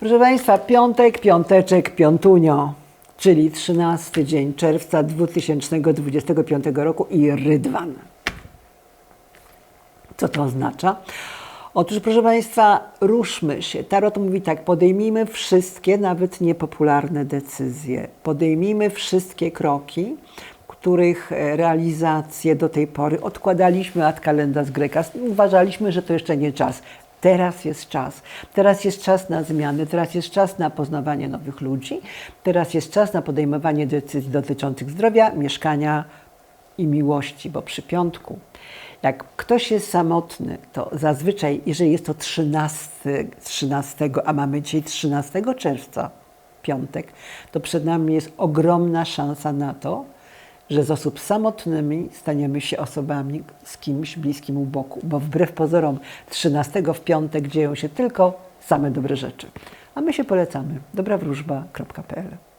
Proszę Państwa, piątek, piąteczek, piątunio, czyli 13 dzień czerwca 2025 roku i rydwan. Co to oznacza? Otóż, proszę Państwa, ruszmy się. Tarot mówi tak, podejmijmy wszystkie, nawet niepopularne decyzje. Podejmijmy wszystkie kroki, których e, realizację do tej pory odkładaliśmy ad kalendarz greka. Uważaliśmy, że to jeszcze nie czas. Teraz jest czas. Teraz jest czas na zmiany, teraz jest czas na poznawanie nowych ludzi, teraz jest czas na podejmowanie decyzji dotyczących zdrowia, mieszkania i miłości, bo przy piątku, jak ktoś jest samotny, to zazwyczaj, jeżeli jest to 13, 13 a mamy dzisiaj 13 czerwca, piątek, to przed nami jest ogromna szansa na to, że z osób samotnymi staniemy się osobami z kimś bliskim u boku, bo wbrew pozorom 13 w piątek dzieją się tylko same dobre rzeczy. A my się polecamy. dobrawróżba.pl